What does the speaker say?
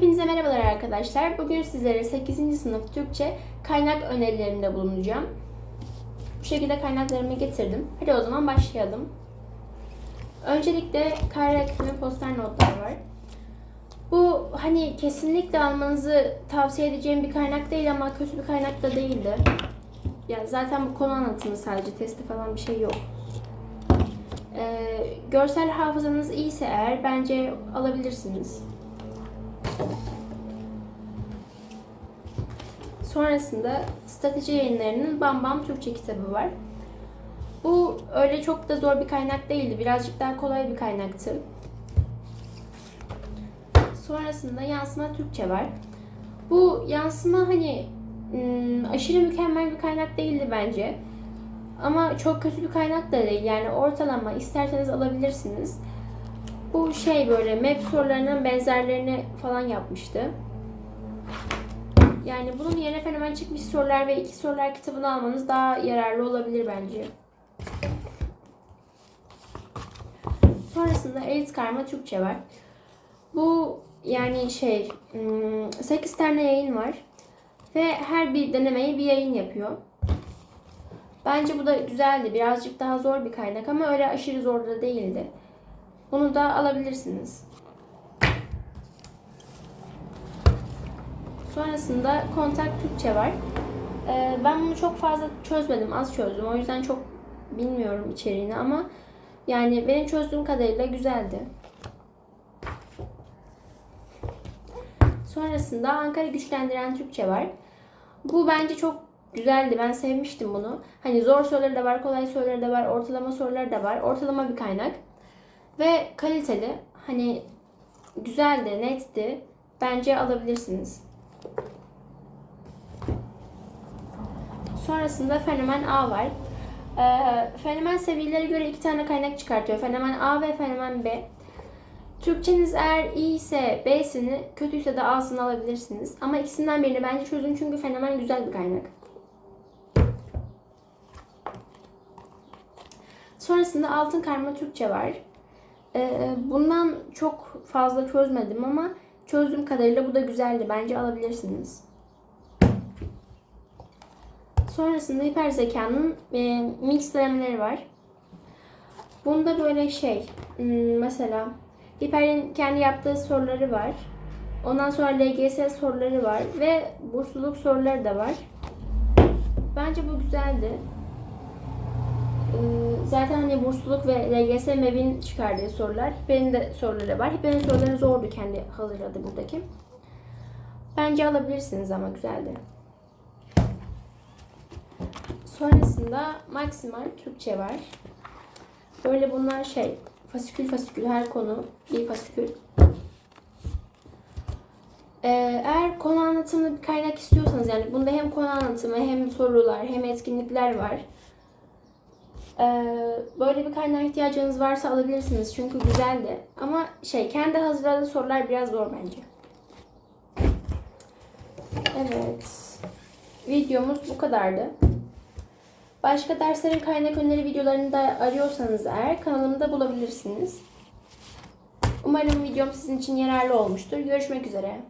Hepinize merhabalar arkadaşlar. Bugün sizlere 8. sınıf Türkçe kaynak önerilerinde bulunacağım. Bu şekilde kaynaklarımı getirdim. Hadi o zaman başlayalım. Öncelikle kare akımı poster notlar var. Bu hani kesinlikle almanızı tavsiye edeceğim bir kaynak değil ama kötü bir kaynak da değildi. Yani zaten bu konu anlatımı sadece testi falan bir şey yok. Ee, görsel hafızanız iyiyse eğer bence alabilirsiniz. Sonrasında strateji yayınlarının Bam Bam Türkçe kitabı var. Bu öyle çok da zor bir kaynak değildi. Birazcık daha kolay bir kaynaktı. Sonrasında yansıma Türkçe var. Bu yansıma hani ım, aşırı mükemmel bir kaynak değildi bence. Ama çok kötü bir kaynak da değil. Yani ortalama isterseniz alabilirsiniz. Bu şey böyle map sorularının benzerlerini falan yapmıştı. Yani bunun yerine fenomen çıkmış sorular ve iki sorular kitabını almanız daha yararlı olabilir bence. Sonrasında Elit Karma Türkçe var. Bu yani şey 8 tane yayın var. Ve her bir denemeyi bir yayın yapıyor. Bence bu da güzeldi. Birazcık daha zor bir kaynak ama öyle aşırı zor da değildi. Bunu da alabilirsiniz. Sonrasında kontak Türkçe var. Ee, ben bunu çok fazla çözmedim, az çözdüm. O yüzden çok bilmiyorum içeriğini ama yani benim çözdüğüm kadarıyla güzeldi. Sonrasında Ankara Güçlendiren Türkçe var. Bu bence çok güzeldi. Ben sevmiştim bunu. Hani zor soruları da var, kolay soruları da var, ortalama soruları da var. Ortalama bir kaynak. Ve kaliteli. Hani güzeldi, netti. Bence alabilirsiniz. Sonrasında Fenomen A var. Ee, fenomen seviyelere göre iki tane kaynak çıkartıyor. Fenomen A ve Fenomen B. Türkçeniz eğer iyi ise B'sini, kötüyse de A'sını alabilirsiniz. Ama ikisinden birini bence çözün çünkü fenomen güzel bir kaynak. Sonrasında Altın Karma Türkçe var. Ee, bundan çok fazla çözmedim ama çözdüğüm kadarıyla bu da güzeldi. Bence alabilirsiniz. Sonrasında hiper zekanın e, mix denemeleri var. Bunda böyle şey, hmm, mesela hiperin kendi yaptığı soruları var. Ondan sonra LGS soruları var ve bursluluk soruları da var. Bence bu güzeldi. Ee, Zaten hani bursluluk ve LGS MEB'in çıkardığı sorular. Hiper'in de soruları var. Hiper'in soruları zordu kendi hazırladı buradaki. Bence alabilirsiniz ama güzeldi. Sonrasında maksimal Türkçe var. Böyle bunlar şey fasikül fasikül her konu bir fasikül. Ee, eğer konu anlatımlı bir kaynak istiyorsanız yani bunda hem konu anlatımı hem sorular hem etkinlikler var. Ee, böyle bir kaynağa ihtiyacınız varsa alabilirsiniz çünkü güzeldi. Ama şey kendi hazırladığı sorular biraz zor bence. Evet. Videomuz bu kadardı. Başka derslerin kaynak öneri videolarını da arıyorsanız eğer kanalımda bulabilirsiniz. Umarım videom sizin için yararlı olmuştur. Görüşmek üzere.